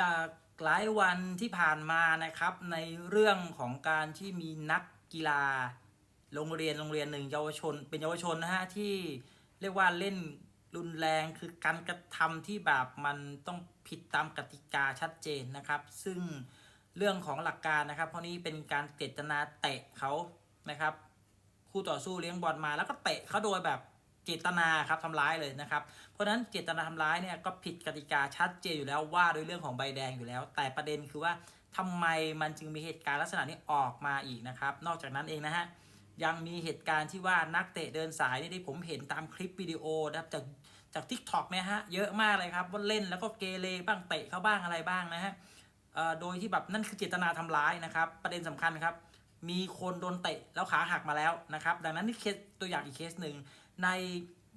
จากหลายวันที่ผ่านมานะครับ ในเรื่องของการที่มีนักกีฬา โรงเรียนโรงเรียนหนึ่งเยาวชน เป็นเยาวชนนะฮะที่เรียกว่าเล่นรุนแรงคือการกระทำที่แบบมันต้องผิดตามกติกาชัดเจนนะครับ ซึ่งเรื่องของหลักการนะครับ เพราะนี้เป็นการเจตนาเตะเขานะครับ คู่ต่อสู้เลี้ยงบอลมาแล้วก็เตะเขาโดยแบบ เจตนาครับทำร้ายเลยนะครับ เพราะฉะนั้นเจตนาทำร้ายเนี่ยก็ผิดกติกาชัดเจนอยู่แล้วว่าด้วยเรื่องของใบแดงอยู่แล้ว แต่ประเด็นคือว่าทำไมมันจึงมีเหตุการณ์ลักษณะนี้ออกมาอีกนะครับ นอกจากนั้นเองนะฮะยังมีเหตุการณ์ที่ว่านักเตะเดินสายนี่ที่ผมเห็นตามคลิปวิดีโอนะครับจากจากทิกตอกเนี่ยฮะเยอะมากเลยครับว่าเล่นแล้วก็เกเรบ้างเตะเขาบ้างอะไรบ้างนะฮะเอ่อโดยที่แบบนั่นคือเจตนาทำร้ายนะครับ ประเด็นสำคัญครับ มีคนโดนเตะแล้วขาหักมาแล้วนะครับ ดังนั้นนี่เคสตัวอย่างอีกเคสหนึ่งใน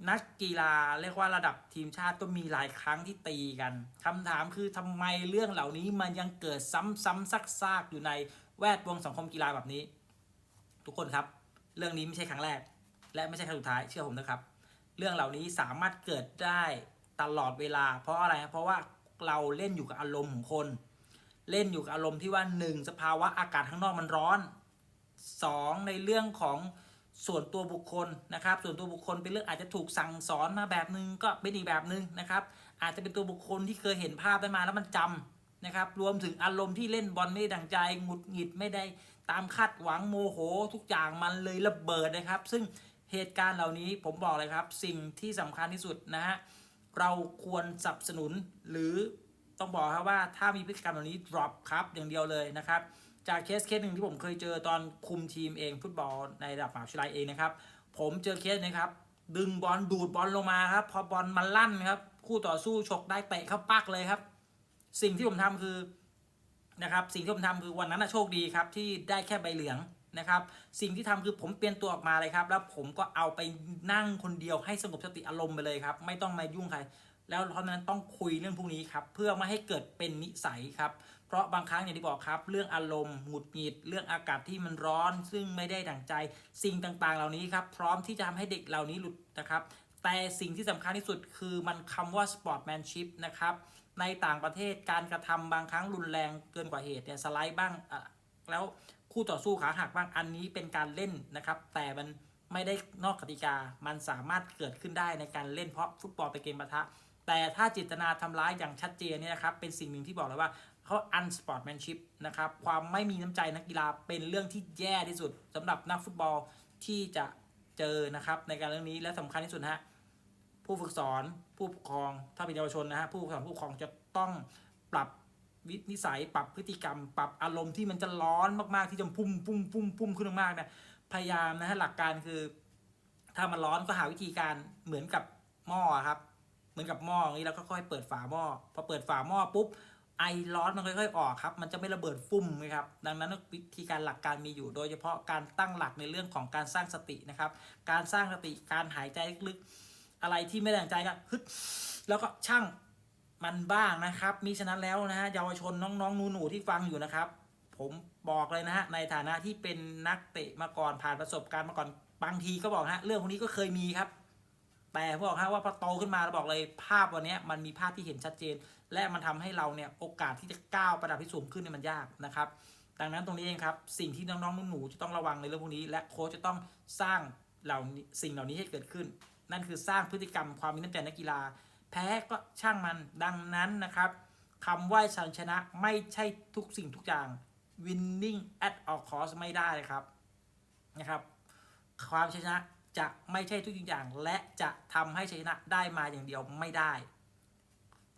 นักกีฬาเรียกว่าระดับทีมชาติก็มีหลายครั้งที่ตีกันคำถามคือทำไมเรื่องเหล่านี้มันยังเกิดซ้ำๆซากๆอยู่ในแวดวงสังคมกีฬาแบบนี้ ทุกคนครับ เรื่องนี้ไม่ใช่ครั้งแรก และไม่ใช่ครั้งสุดท้ายเชื่อผมนะครับ เรื่องเหล่านี้สามารถเกิดได้ตลอดเวลา เพราะอะไรเพราะว่าเราเล่นอยู่กับอารมณ์ของคน เล่นอยู่กับอารมณ์ที่ว่าหนึ่งสภาวะอากาศข้างนอกมันร้อน สองในเรื่องของส่วนตัวบุคคลนะครับ ส่วนตัวบุคคลเป็นเรื่องอาจจะถูกสั่งสอนมาแบบนึงก็เป็นอีกแบบนึงนะครับ อาจจะเป็นตัวบุคคลที่เคยเห็นภาพได้มาแล้วมันจำนะครับ รวมถึงอารมณ์ที่เล่นบอลไม่ได้ดังใจหงุดหงิดไม่ได้ตามคาดหวังโมโห ทุกอย่างมันเลยระเบิดนะครับ ซึ่งเหตุการณ์เหล่านี้ผมบอกเลยครับ สิ่งที่สำคัญที่สุดนะฮะเราควรสนับสนุนหรือต้องบอกครับว่าถ้ามีพฤติกรรมเหล่านี้ drop ครับอย่างเดียวเลยนะครับ จากเคสเคสหนึ่งที่ผมเคยเจอตอนคุมทีมเองฟุตบอลในระดับมหาวิทยาลัยเองนะครับ ผมเจอเคสนะครับ ดึงบอลดูดบอลลงมาครับ พอบอลมันลั่นครับ คู่ต่อสู้ฉกได้เตะเข้าปักเลยครับ สิ่งที่ผมทำคือนะครับ สิ่งที่ผมทำคือวันนั้นโชคดีครับ ที่ได้แค่ใบเหลืองนะครับ สิ่งที่ทำคือผมเปลี่ยนตัวออกมาเลยครับ แล้วผมก็เอาไปนั่งคนเดียวให้สงบสติอารมณ์ไปเลยครับ ไม่ต้องมายุ่งใคร แล้วเพราะนั้นต้องคุยเรื่องพวกนี้ครับเพื่อไม่ให้เกิดเป็นนิสัยครับ เพราะบางครั้งอย่างที่บอกครับ เรื่องอารมณ์หงุดหงิด เรื่องอากาศที่มันร้อน ซึ่งไม่ได้ดั่งใจ สิ่งต่างๆ เหล่านี้ครับพร้อมที่จะทำให้เด็กเหล่านี้หลุดนะครับ แต่สิ่งที่สำคัญที่สุดคือมันคำว่า sportmanship นะครับในต่างประเทศการกระทำบางครั้งรุนแรงเกินกว่าเหตุเนี่ยสไลด์บ้างแล้วคู่ต่อสู้ขาหักบ้างอันนี้เป็นการเล่นนะครับ แต่มันไม่ได้นอกกติกา มันสามารถเกิดขึ้นได้ในการเล่นเพราะฟุตบอลเป็นเกมปะทะ แต่ถ้าเจิตนาทำร้ายอย่างชัดเจนเนี่ยนะครับเป็นสิ่งหนึ่งที่บอกเลยว่าเขา unsportsmanship นะครับความไม่มีน้ำใจนักกีฬาเป็นเรื่องที่แย่ที่สุดสำหรับนักฟุตบอลที่จะเจอนะครับในการเรื่องนี้และสำคัญที่สุดฮะผู้ฝึกสอนผู้ปกครองถ้าเป็นเยาวชนนะฮะผู้ฝึกสอนผู้ปกครองจะต้องปรับวินิสัยปรับพฤติกรรม ปรับอารมณ์ที่มันจะร้อนมากๆที่จะพุ่มพุ่มพุ่มพุ่มขึ้นมากๆนี่ยพยายามนะฮะหลักการคือ ถ้ามันร้อนก็หาวิธีการเหมือนกับหม้อครับ มือนกับหม้ออย่างนี้แล้วก็ค่อยเปิดฝาหม้อพอเปิดฝาหม้อปุ๊บไอร้อนมันค่อยๆออกครับ มันจะไม่ระเบิดฟุ่มนะครับ ดังนั้นวิธีการหลักการมีอยู่ โดยเฉพาะการตั้งหลักในเรื่องของการสร้างสตินะครับ การสร้างสติ การหายใจลึกๆ อะไรที่ไม่ได้ดังใจก็ฮึดแล้วก็ช่างมันบ้างนะครับมิฉะนั้นแล้วนะฮะเยาวชนน้องๆหนูๆที่ฟังอยู่นะครับ ผมบอกเลยนะฮะ ในฐานะที่เป็นนักเตะมาก่อนผ่านประสบการณ์มาก่อน บางทีก็บอกฮะ เรื่องพวกนี้ก็เคยมีครับ แต่บอกฮะว่าพอโตขึ้นมาเราบอกเลยภาพวันนี้มันมีภาพที่เห็นชัดเจน และมันทำให้เราเนี่ยโอกาสที่จะก้าวประดับที่สูงขึ้นเนี่ยมันยากนะครับ ดังนั้นตรงนี้เองครับสิ่งที่น้องๆหนูๆจะต้องระวังในเรื่องพวกนี้ และโค้ชจะต้องสร้างเหล่านี้สิ่งเหล่านี้ให้เกิดขึ้น นั่นคือสร้างพฤติกรรมความมีน้ำใจนักกีฬา แพ้ก็ช่างมันดังนั้นนะครับคำว่าชัยชนะไม่ใช่ทุกสิ่งทุกอย่าง winning at all cost ไม่ได้ครับนะครับความชัยชนะ จะไม่ใช่ทุกอย่าง และจะทำให้ชัยชนะได้มาอย่างเดียวไม่ได้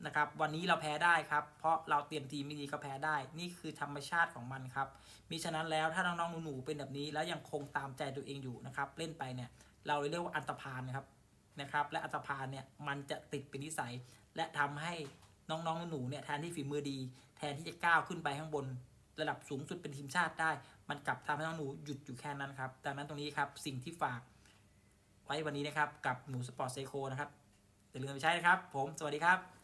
นะครับวันนี้เราแพ้ได้ครับ เพราะเราเตรียมทีมไม่ดีก็แพ้ได้ นี่คือธรรมชาติของมันครับมิฉะนั้นแล้วถ้าน้องๆหนูๆเป็นแบบนี้ แล้วยังคงตามใจตัวเองอยู่นะครับ เล่นไปเนี่ยเราเรียกว่าอันตรพานนะครับนะครับ และอันตรพานเนี่ยมันจะติดเป็นนิสัย และทำให้น้องๆหนูๆเนี่ยแทนที่ฝีมือดี แทนที่จะก้าวขึ้นไปข้างบน ระดับสูงสุดเป็นทีมชาติได้ มันกลับทำให้น้องหนูหยุดอยู่แค่นั้นครับดังนั้นตรงนี้ครับสิ่งที่ฝาก ไว้วันนี้นะครับกับหนูสปอร์ตเซโคนะครับอย่าลืมไปใช้นะครับ ผมสวัสดีครับ